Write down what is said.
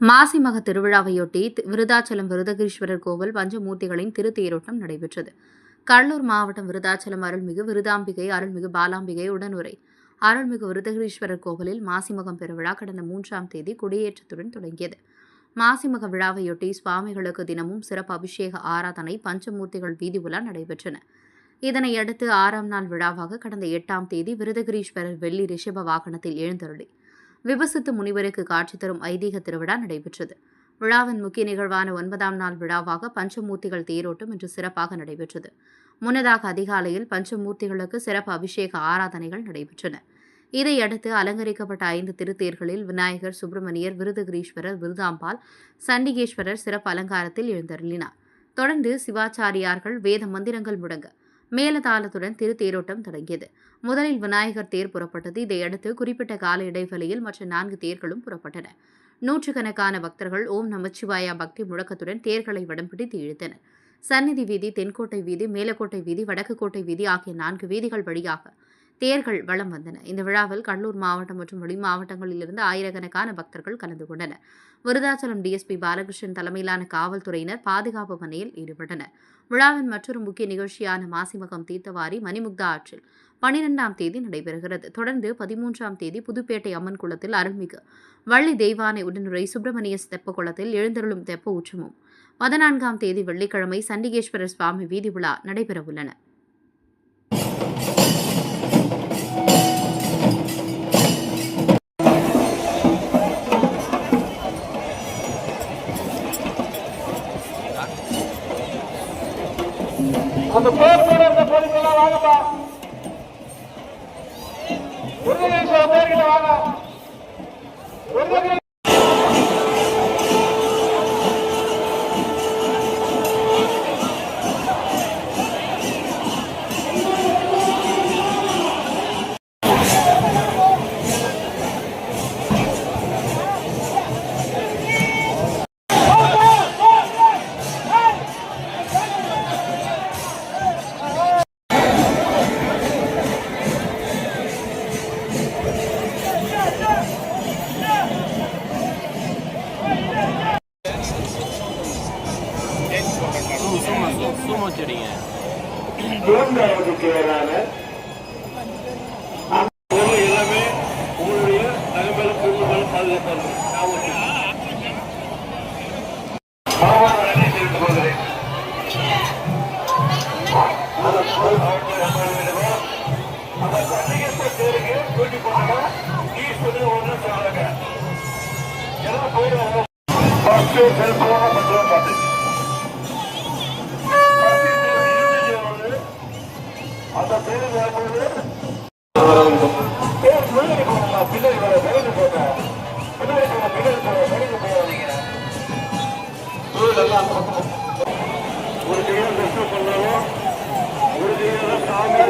மாசிமக திருவிழாவையொட்டி விருதாச்சலம் விருதகிரீஸ்வரர் கோவில் பஞ்சமூர்த்திகளின் திருத்தேரோட்டம் நடைபெற்றது. கடலூர் மாவட்டம் விருதாச்சலம் அருள்மிகு விருதாம்பிகை அருள்மிகு பாலாம்பிகை உடனுரை. அருள்மிகு விருதகிரீஸ்வரர் கோவிலில் மாசிமகம் பெருவிழா கடந்த மூன்றாம் தேதி கொடியேற்றத்துடன் தொடங்கியது. மாசிமக விழாவையொட்டி சுவாமிகளுக்கு தினமும் சிறப்பு அபிஷேக ஆராதனை பஞ்சமூர்த்திகள் வீதி உலா நடைபெற்றன. இதனையடுத்து ஆறாம் நாள் விழாவாக கடந்த எட்டாம் தேதி விருதகிரீஸ்வரர் வெள்ளி ரிஷப வாகனத்தில் எழுந்தருளி. விபசித்து முனிவருக்கு காட்சி தரும் ஐதீக திருவிழா நடைபெற்றது. விழாவின் முக்கிய நிகழ்வான ஒன்பதாம் நாள் விழாவாக பஞ்சமூர்த்திகள் தேரோட்டம் இன்று சிறப்பாக நடைபெற்றது. முன்னதாக அதிகாலையில் பஞ்சமூர்த்திகளுக்கு சிறப்பு அபிஷேக ஆராதனைகள் நடைபெற்றன. இதையடுத்து அலங்கரிக்கப்பட்ட ஐந்து திருத்தேர்களில் விநாயகர் சுப்பிரமணியர் விருதுகிரீஸ்வரர் விருதாம்பால் சண்டிகேஸ்வரர் சிறப்பு அலங்காரத்தில் எழுந்தருளினார். தொடர்ந்து சிவாச்சாரியார்கள் வேத மந்திரங்கள் முடங்க மேலதாளத்துடன் திருத்தேரோட்டம் தொடங்கியது. முதலில் விநாயகர் தேர் புறப்பட்டது. இதையடுத்து குறிப்பிட்ட கால இடைவெளியில் மற்ற நான்கு தேர்களும் புறப்பட்டன. நூற்றுக்கணக்கான பக்தர்கள் ஓம் நமச்சிவாயா பக்தி முழக்கத்துடன் தேர்களை வடம் பிடித்து இழுத்தனர். சந்நிதி வீதி தென்கோட்டை வீதி மேலக்கோட்டை வீதி வடக்கு கோட்டை வீதி ஆகிய நான்கு வீதிகள் வழியாக தேர்கள் வளம் வந்தன. இந்த விழாவில் கடலூர் மாவட்டம் மற்றும் வெளி மாவட்டங்களிலிருந்து ஆயிரக்கணக்கான பக்தர்கள் கலந்து கொண்டனர். விருதாச்சலம் டிஎஸ்பி பாலகிருஷ்ணன் தலைமையிலான காவல்துறையினர் பாதுகாப்பு பணியில் ஈடுபட்டனர். விழாவின் மற்றொரு முக்கிய நிகழ்ச்சியான மாசிமகம் தீர்த்தவாரி மணிமுக்தா ஆற்றில் பனிரெண்டாம் தேதி நடைபெறுகிறது. தொடர்ந்து பதிமூன்றாம் தேதி புதுப்பேட்டை அம்மன் குளத்தில் அருள்மிகு வள்ளி தெய்வானை உடனுரை சுப்பிரமணிய தெப்ப குளத்தில் எழுந்தருளும் தெப்ப உச்சமும் பதினான்காம் தேதி வெள்ளிக்கிழமை சண்டிகேஸ்வரர் சுவாமி வீதி விழா நடைபெறவுள்ளன. அந்த பேர் கூட இருந்த பொருட்கள்லாம் வாங்கப்பா. உறுதியளிக்கிற பேர்கிட்ட வாங்க. ஒரு மூன்றாவது பேரான எல்லாமே உங்களுடைய நகங்களும் பொருள்களும் பாதுகாப்பார்கள் செல்போன பத்திரம் பார்த்து ஏய், முன்னாடி பின்னாடி போங்க, விலகி போங்க. பின்னாடி போங்க, பின்னாடி போங்க, ஒரு ஒரு சாமி,